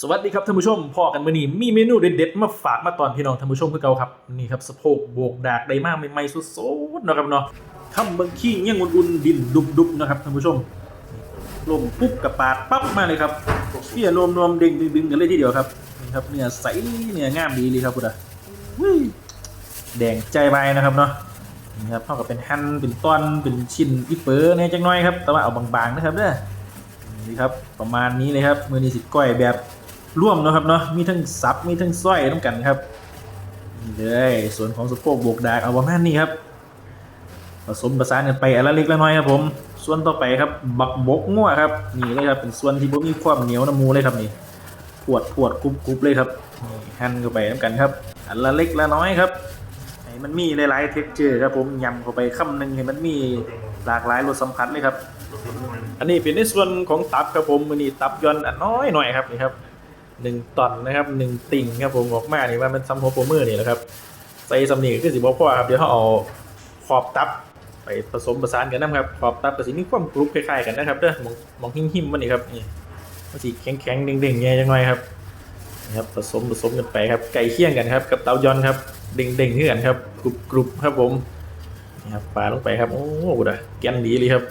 สวัสดีครับท่านผู้ชมพอกันมื่อนี้มีเมนูเด็ดๆมาฝากมาตอนพี่น้องท่านผู้ชมคือเก่าครับนี่ครับสะโพกโบกดากได้มากใหม่ๆสุดๆนะครับเนาะคำเบิ่งขี้ยังอุ่นๆดินดุบๆนะครับท่านผู้ชมลมปุ๊บกับปาดปั๊บมาเลยครับเพี่ยรวมรวมๆดึงดึงๆกันเลยทีเดียวครับนี่ครับเนื้อใสเนื้องามดีเลยครับพุทธะแดงใจใบนะครับเนาะนี่ครับเท่ากับเป็นหั่นเป็นต้อนเป็นชิ้นอีเป๋อเนี่ยจังน้อยครับแต่ว่าเอาบางๆนะครับเด้อนี่ครับประมาณนี้เลยครับมือนี้สิก้อยแบบ ร่วมเนาะครับเนาะมีทั้งซับมีทั้งสร้อยต้องกันครับเลยส่วนของสะโพกโบกดากเอาประมาณนี้ครับผสมประสานกันไปอนละเล็กละน้อยครับผมส่วนต่อไปครับบักบกงัวครับนี่เลยครับเป็นส่วนที่บ่มีความเหนียวน้ำมูเลยครับนี่ปวดปวดกรุบกรุบเลยครับนี่หั่นเข้าไปน้ำกันครับอันละเล็กละน้อยครับให้มันมีหลายๆเท็กเจอร์ครับผมยำเข้าไปคำหนึ่งให้มันมีหลากหลายรสสัมผัสเลยครับ อันนี้เป็นในส่วนของตับครับผมมือนี้ตับย่อนอันน้อยหน่อยครับนี่ครับ หนึ่งตอนนะครับหนึ่งติ่งครับผมออกมานี่ว่ามันซ้ำหัวโปรมือนี่แหละครับใส่สำนีก็สิบพ่อครับเดี๋ยวเขาเอาขอบตับไปผสมประสานกันนะครับขอบตับกับสิมีความกรุบคล้ายๆกันนะครับเด้อมองมองหิ้มหิ้มมันนี่ครับนี่มันสีแข็งแข็งๆเด้งๆแง่จังหน่อยครับนี่ครับผสมผสมกันไปครับไก่เคี่ยงกันครับกับเตายอนครับเด้งๆขึ้นกันครับกรุบกรุบครับผมนี่ครับปลาลงไปครับโอ้โหดะแกนดีเลยครับ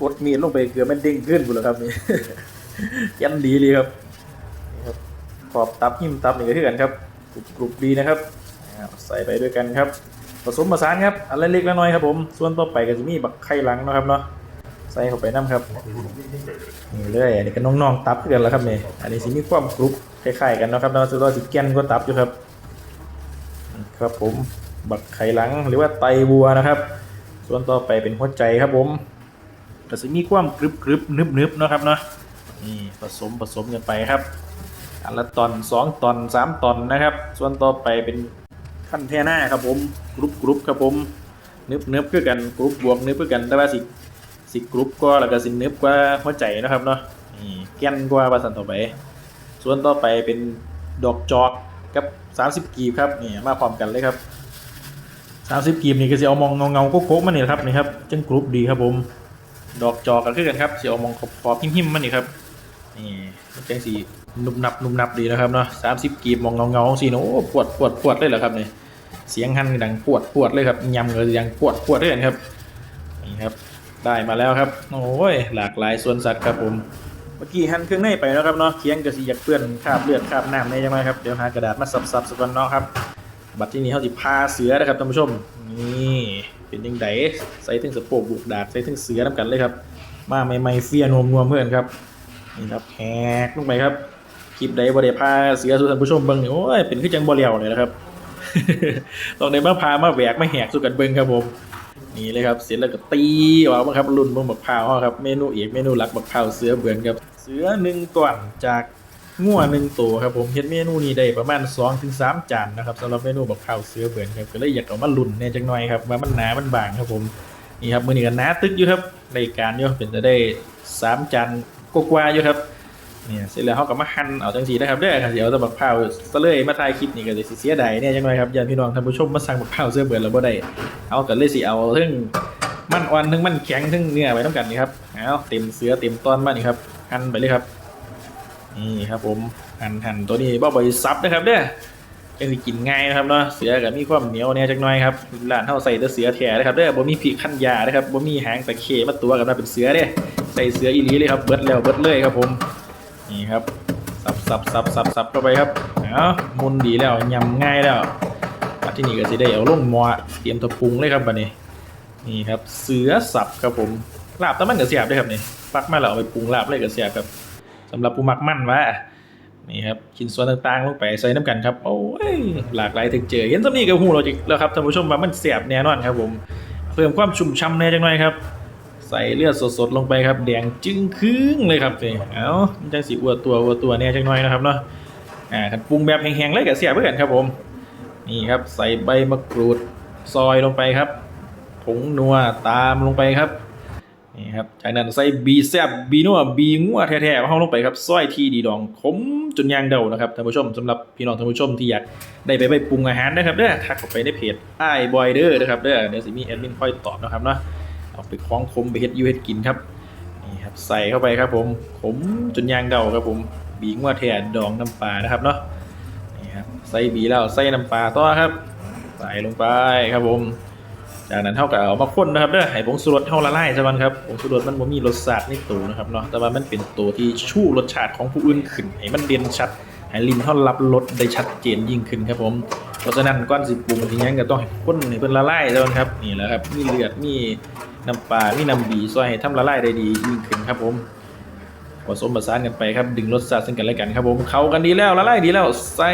กดมีดลงไปเกือบมันเด้งขึ้นหมดแล้วครับนี่ยันดีเลยครับ ขอบตับหิ้มตับนี่ก็คือกันครับกรุบกรุบดีนะครับ ใส่ไปด้วยกันครับ ผสมผสานครับอันเล็กๆน้อยครับผม ส่วนต่อไปก็จะมีบักไข่หลังนะครับเนาะใส่เข้าไปน้ำครับนี่เลยอันนี้ก็น้องๆตับกันแล้วครับเนี่ยอันนี้สิมีความกรุบคล้ายๆกันนะครับเนาะสุดยอสิแกนก็ตับอยู่ครับ ครับผมบักไข่หลังหรือว่าไตวัวนะครับ ส่วนต่อไปเป็นหัวใจครับผมก็จะมีความกรึบกรึบนึบนึบๆนะครับเนาะนี่ผสมผสมกันไปครับ อันละตอนสองตอนสามตอนนะครับ ส่วนต่อไปเป็นขั้นแท่หน้าครับผมกรุบกรุบครับผมนึบนึบคือกันกรุบบวกนึบคือกันแต่ว่าสิสิกรุบก็แล้วก็สินึบกว่าหัวใจนะครับเนาะนี่แก่นกว่าภาษาต่อไป ส่วนต่อไปเป็นดอกจอกกับ30กีบครับนี่มาพร้อมกันเลยครับ30กีบนี่ก็จะเอามองเงาเงาโค้งมันนี่แหละครับนี่ครับจังกรุบดีครับผม ดอกจอกกันคือกันครับเสียวมองขอบขอบหิมๆมันนี่ครับ นี่มันจังสีนุ่มนับนุ่มนับดีนะครับเนาะสามสิบกีบมองเงาเงาสีโอ้ปวดปวดปวดเลยเหรอครับเนี่ยเสียงหันดังปวดปวดเลยครับยำเลยยังปวดปวดด้วยครับนี่ครับ ได้มาแล้วครับ โอ้ยหลากหลายส่วนสัตว์ครับผมเมื่อกี้หันเครื่องในไปแล้วครับเนาะเคียงกระสีอยากเปื้อนคราบเลือดคราบน้ำในยังไงครับเดี๋ยวหากระดาษมาซับซับๆสักก่อนเนาะครับบัดที่นี้เขาสิพาเสือนะครับท่านผู้ชมนี่เป็นยังไงใส่ถึงสะโพกบุกดาดใส่ถึงเสือน้ำกันเลยครับ มาใหม่ๆเฟียนวมๆเพื่อนครับ นี่ครับแหกลงไปครับคลิปใดบ่ได้พาเสือสู่ท่านผู้ชมเบิ่งนี่โอ้ยเป็นคือจังบ่เลียวเลยนะครับต้องได้มาพามาแหวกมาแหกสู่กันเบิ่งครับผมนี่เลยครับเสร็จแล้วก็ตีว่าบ้าครับรุ่นบงบักพาวครับเมนูเอกเมนูหลักบักพาวเสือเบือนครับเสือหนึ่งก่อนจากงัวหนึ่งตัวครับผมเฮ็ดเมนูนี้ได้ประมาณ2-3ถึง3จานนะครับสำหรับเมนูบักพาวเสือเบือนครับก็เลยอยากเอามาลุ่นแหน่จังหน่อยครับว่ามันหนามันบางครับผมนี่ครับมือนี้ก็หนาตึกอยู่ครับรายการอยู่เป็นจะได้สามจาน กว่าอยู่ครับเนี่ยเสร็จแล้วเขาก็มาหั่นเอาจังซี่นะครับเด้อครับเดี๋ยวแต่บักพร้าวซะเลยมาถ่ายคลิปนี่ก็สิเสียดายแน่จังหน่อยครับญาติพี่น้องท่านผู้ชมมาสั่งบักพร้าเสื้อเบื่อนแล้วบ่ได้เอากันเลยสิเอาทั้งมันอ่อนทั้งมันแข็งทั้งเนื้อไว้ต้องกันนี่ครับเอาเต็มเสือเต็มตอนมานี่ครับหั่นไปเลยครับนี่ครับผมหั่นหั่นตัวนี้บ่บ่อยซับนะครับเด้อจังสิกินง่ายนะครับเนาะเสือก็มีความเหนียวแน่จักน่อยครับร้านเฮาใส่แต่เสือแท้นะครับเด้อบ่มีพริกขั้นยานะครับบ่มีหางตะเข้มาตัวกันมาเป็นเสือเด้ ใส่เสืออีหลีเลยครับเบิดแล้วเบิดเลยครับผมนี่ครับสับสับสับสับสับเข้าไปครับเอาะมุนดีแล้วยำง่ายแล้วบัที่นี่ก็สิได้เอาลงหม้อเตรียมตัวปรุงเลยครับบัดนี้นี่ครับเสือสับครับผมลาบตะมันกับเสียบได้ครับนี่ฟักมาแล้วเอาไปปรุงลาบเลยกับเสียบครับสำหรับผู้มักมั่นว่านี่ครับชิ้นส่วนต่างๆลงไปใส่น้ำกันครับโอ้ยหลากหลายถึงเจอเห็นสำนีกับหูเราจิแล้วครับท่านผู้ชมว่ามันเสียบแน่นอนครับผมเพิ่มความชุ่มช่ำแน่จังหน่อยครับ ใส่เลือดสดๆลงไปครับ แดงจึ้งครึ่งเลยครับนี่เอ้าจังสีอวดตัวอวดตัวแน่จังน่อยนะครับเนาะอ่าคันปรุงแบบแห้งๆเลยกับเสียบเพื่อนครับผมนี่ครับใส่ใบมะกรูดซอยลงไปครับผงนัวตามลงไปครับนี่ครับจากนั้นใส่บีแซบบีนัวบีงัวแท้ๆเข้าลงไปครับซอยทีดีดองขมจนยางเดานะครับท่านผู้ชมสำหรับพี่น้องท่านผู้ชมที่อยากได้ไปไปปรุงอาหารนะครับเด้อทักเข้าไปในเพจไอ้บอยเด้อนะครับเด้อเดี๋ยวสิมีแอดมินคอยตอบนะครับเนาะ เอาไปคล้องคมไปเฮ็ดยูเฮ็ดกินครับนี่ครับใส่เข้าไปครับผมขมจนยางเดาครับผมบีงัวแทนดองน้ำปลานะครับเนาะนี่ครับใส่บีแล้วใส่น้ำปลาต่อครับ ใส่ลงไปครับผมจากนั้นเท่ากับเอามาข้นนะครับเด้อให้ผงชูรสเท่าละลายซะมันครับผงชูรสมันบ่มีรสชาติในตัวนะครับเนาะแต่ว่ามันเป็นตัวที่ชูรสชาติของผู้อื่นขึ้นให้มันเด่นชัดให้ลิ้นเท่ารับรสได้ชัดเจนยิ่งขึ้นครับผมเพราะฉะนั้นก้อนสิปรุงทีนี้ก็ต้องให้ข้นให้เพิ่นละลายซะมันครับนี่แหละครับมีเลือดมี น้ำปลามีน้ำบีซอยให้ทำละลายได้ดียิ่งขึ้นครับผมผสมผสานกันไปครับ ดึงรสชาติซึ่งกันและกันครับผมเข้ากันดีแล้วละลายดีแล้วใส่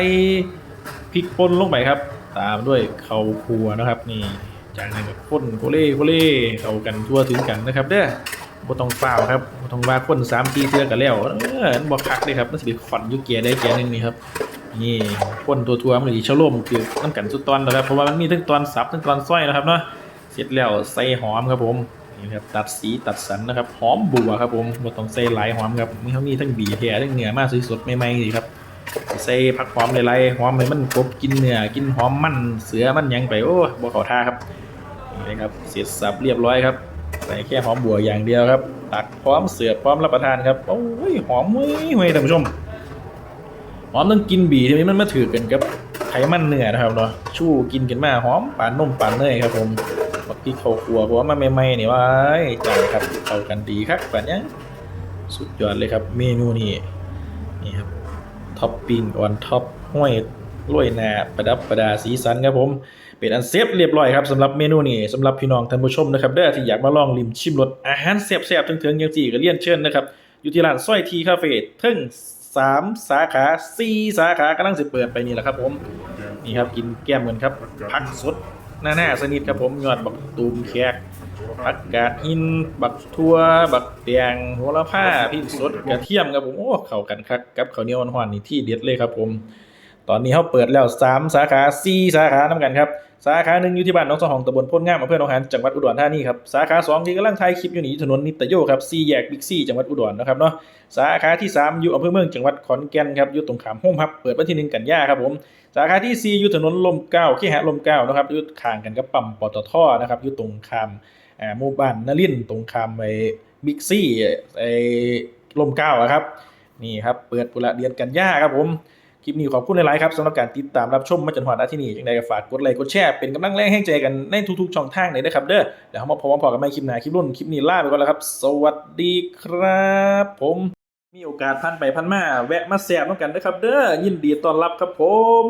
พริกป่นลงไปครับ ตามด้วยข้าวคั่วนะครับนี่จากนั้นก็ข้นโคเล่โคเล่เข้ากันทั่วถึงกันนะครับเด้อบ่ต้องเปล่าครับบ่ต้องว่าข้นสามทีเทื่อกันแล้วเออบ่คักเลยครับมันสิไปขอนยู่เกียร์ได้เกียร์หนึงนี่ครับนี่ข้นตัวทัวๆมันสิชะโลมคือน้ำกันสุดตอนนะครับเพราะว่ามันมีทั้งตอนสับทั้งตอนซอยนะครับเนาะ ร็จแล้วใส่หอมครับผมนี่ครับตัดสีตัดสันนะครับหอมบัวครับผมบ่ต้องใส่หลายหอมครับมีเขามีทั้งบีแท้ทั้งเนื้อมาสดๆใหม่ๆนี่ครับใส่ผักหอมหลายๆหอมให้มันกรบกินเนื้อกินหอมมันเสือมันยังไปโอ้บ่เข้าท่าครับนี่นะครับเสร็จสับเรียบร้อยครับใส่แค่หอมบัวอย่างเดียวครับ ตักพร้อมเสือพร้อมรับประทานครับโอ้ยหอมเว้ยเว้ยท่านผู้ชมหอมต้องกินบีทีนี้มันมาถือกันกับไขมันเนื้อนะครับเนาะชู่กินกันมาหอมปานนมปานเนยครับผม บักที่เขาครัวเพราะว่ามันใหม่ๆนี่ว่าจังครับเข้ากันดีครับแบบนี้สุดยอดเลยครับ เมนูนี้นี่ครับท็อปปิ้งออนท็อปห้อยโรยนาประดับประดาสีสันครับผม เป็นอันเซฟเรียบร้อยครับสำหรับเมนูนี้สำหรับพี่น้องท่านผู้ชมนะครับเด้อที่อยากมาลองลิมชิมรสอาหารแซ่บๆถึงๆยังจีก็เลี่ยนเชิญนะครับอยู่ที่ร้านสร้อยทีคาเฟ่ทึ่งสามสาขาสี่สาขากำลังสิเปิดไปนี่แหละครับผม นี่ครับกินแก้มกันครับผักสด หน้าหน้าสนิทครับผมยอดบักตูมแขกผักกาดหิน บักทั่ว บักแตงโหระพาพริกสดกระเทียมครับผมโอ้เข้ากันครับกับข้าวเหนียวหวานๆนี่ที่เด็ดเลยครับผม ตอนนี้เขาเปิดแล้วสามสาขาสี่สาขานํกันครับ สาขาหนึ่งอยู่ที่บ้านหน้องสองของตำบลพ้นงามอำเภอหนองหานจังหวัดอุดรธานีครับสาขาสองที่กำลังถ่ายคลิปอยู่นี่ถนนนิตโยครับซีแยกบิ๊กซีจังหวัดอุดรนะครับเนาะสาขาที่3อยู่อำเภอเมืองจังหวัดขอนแก่นครับอยู่ตรงขามโฮมฮับเปิดวันที่หนึ่งกันยาครับผมสาขาที่4อยู่ถนนลมเก้าเคหะลมเก้านะครับอยู่ข้างกันกับปั๊มปตทนะครับอยู่ตรงขามอ่าหมู่บ้านนลินตรงขามไอ้บิ๊กซี่ไอ้ลมเก้าครับนี่ครับเปิดปุระเดือนกันยาครับผม คลิปนี้ขอบคุณหลาย ๆ ครับสำหรับการติดตามรับชมมาจนถึงนาที่นี่ยังไงก็ฝากกดไลค์กดแชร์เป็นกำลังแรงให้ใจกันในทุก ๆ ช่องทางเลยนะครับเด้อเดี๋ยวเรามาพบกันพอกันใหม่คลิปหน้าคลิปรุ่นคลิปนี้ลาไปก่อนแล้วครับ สวัสดีครับ ผมมีโอกาสพันไปพันมาแวะมาแซบน้องกันนะครับ เด้อยินดีต้อนรับครับผม